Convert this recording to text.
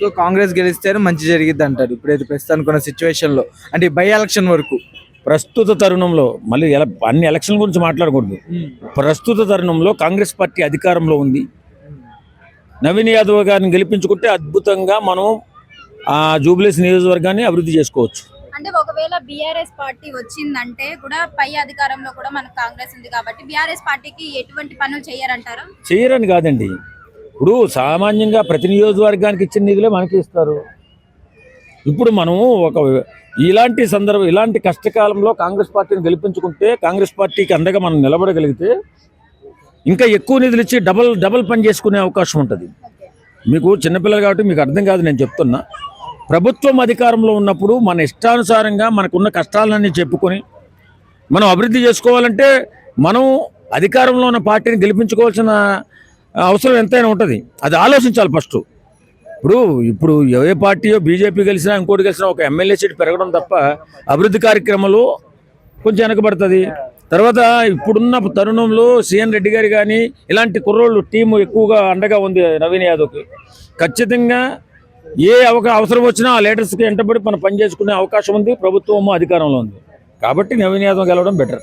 So Congress గెలిస్తే మంచి జరిగిద్ది అంటారు. ఇప్పుడైతే ప్రస్తుతానికి ఉన్న సిచ్యువేషన్లో. అంటే బై ఎలక్షన్ వరకు ప్రస్తుత తరుణంలో మళ్ళీ ఎల అన్ని ఎలక్షన్ గురించి మాట్లాడకూడదు. ప్రస్తుత తరుణంలో కాంగ్రెస్ పార్టీ అధికారంలో ఉంది. నవీన్ యాదవ్ గారిని గెలిపించుకుంటే అద్భుతంగా మనం ఆ జూబ్లీస్ నియోజకవర్గాన్ని అభివృద్ధి చేసుకోవచ్చు. అంటే ఒకవేళ బీఆర్ఎస్ పార్టీ వచ్చిందంటే కూడా పై అధికారంలో కూడా మనకు కాంగ్రెస్ ఉంది కాబట్టి బీఆర్ఎస్ పార్టీకి ఎటువంటి పనులు చేయరంటారా? చేయరని కాదండి. ఇప్పుడు సామాన్యంగా ప్రతి నియోజకవర్గానికి ఇచ్చిన నిధులే మనకి ఇస్తారు. ఇప్పుడు మనము ఒక ఇలాంటి సందర్భం ఇలాంటి కష్టకాలంలో కాంగ్రెస్ పార్టీని గెలిపించుకుంటే కాంగ్రెస్ పార్టీకి అందగా మనం నిలబడగలిగితే ఇంకా ఎక్కువ నిధులు ఇచ్చి డబల్ డబల్ పని చేసుకునే అవకాశం ఉంటుంది. మీకు చిన్నపిల్లలు కాబట్టి మీకు అర్థం కాదు నేను చెప్తున్నా. ప్రభుత్వం అధికారంలో ఉన్నప్పుడు మన ఇష్టానుసారంగా మనకున్న కష్టాలన్నీ చెప్పుకొని మనం అభివృద్ధి చేసుకోవాలంటే మనం అధికారంలో ఉన్న పార్టీని గెలిపించుకోవాల్సిన అవసరం ఎంతైనా ఉంటుంది. అది ఆలోచించాలి ఫస్ట్. ఇప్పుడు ఇప్పుడు ఏ పార్టీయో బీజేపీ గెలిచినా ఇంకోటి గెలిచినా ఒక ఎమ్మెల్యే సీట్ పెరగడం తప్ప అభివృద్ధి కార్యక్రమాలు కొంచెం వెనకబడుతుంది. తర్వాత ఇప్పుడున్న తరుణంలో సీఎన్ రెడ్డి గారు కానీ ఇలాంటి కుర్రోళ్ళు టీము ఎక్కువగా అండగా ఉంది నవీన్ యాదవ్కి. ఖచ్చితంగా ఏ అవకా అవసరం వచ్చినా ఆ లీడర్స్కి వెంటబడి మనం పని చేసుకునే అవకాశం ఉంది ప్రభుత్వము అధికారంలో ఉంది. కాబట్టి నవీన్ యాదవ్ గెలవడం బెటర్.